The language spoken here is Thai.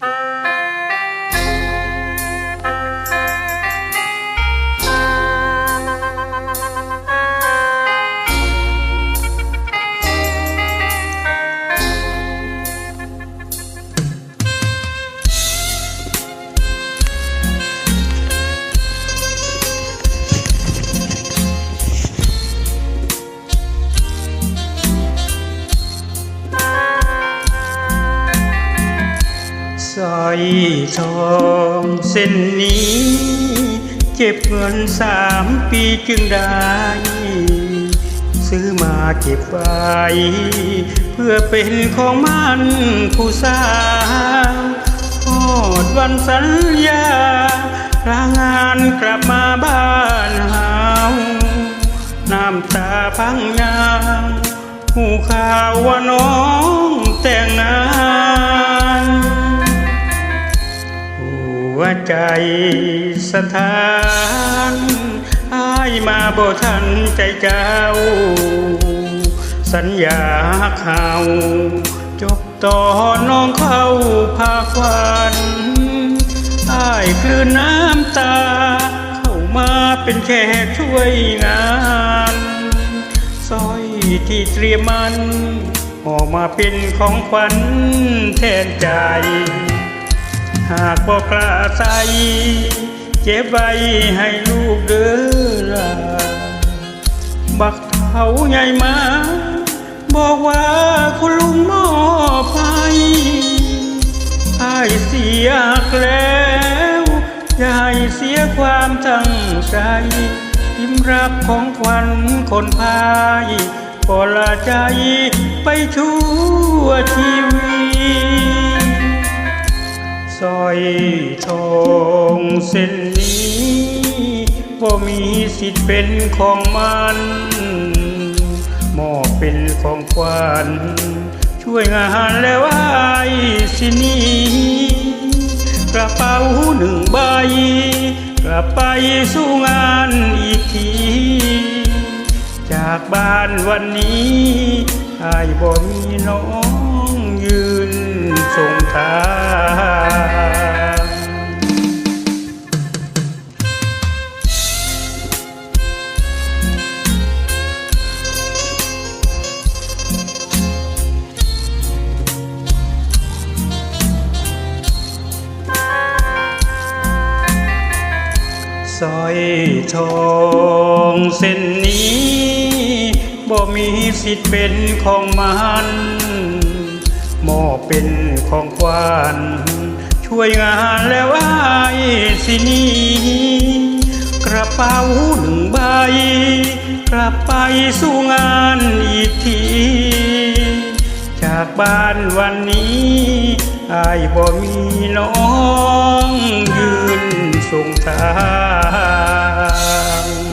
ส อยทองเส้นนี้เก็บเงินสามปีจึงได้ ซื้อมาเก็บไว้เพื่อเป็นของมันผู้สาวทอดวันสัญญาลางานกลับมาบ้านเฮาน้ำตาพังยางหูข่าวว่าน้องแต่งงาน วใจสถานอายมาบ่ทันใจเจ้า สัญญาเขาจบต่อน้องเข้าพาควันอายคลืนน้ำตา เข้ามาเป็นแขกช่วยงานสร้อยที่เตรียมมันออกมาเป็นของขวัญแทนใจ หากบอกกล้าใส่เก็บไว้ให้ลูกเด้อล่ะบักเทาใหญ่มา บอกว่าคุณลุงมอบให้อายเสียแล้วอย่าให้เสียความตั้งใจยิ้มรับของขวัญคนพายก็ละใจไปชั่วชีวิต เส้นนี้บ่มีสิทธิ์เป็นของมันมอบเป็นของขวัญช่วยงานแล้วไอ้ายสินี้กระเป๋าหนึ่งใบกลับไปสู้งานอีกที จากบ้านวันนี้ไอายบ่มีน้องยืนส่งทาง สร้อยทองเส้นนี้บ่มีสิทธิ์เป็นของมันมอบเป็นของขวัญช่วยงานแล้วไอ้สินี้ กระเป๋าหนึ่งใบ กลับไปสู้งานอีกที จากบ้านวันนี้ อายบ่มีน้องยืนส่งทาง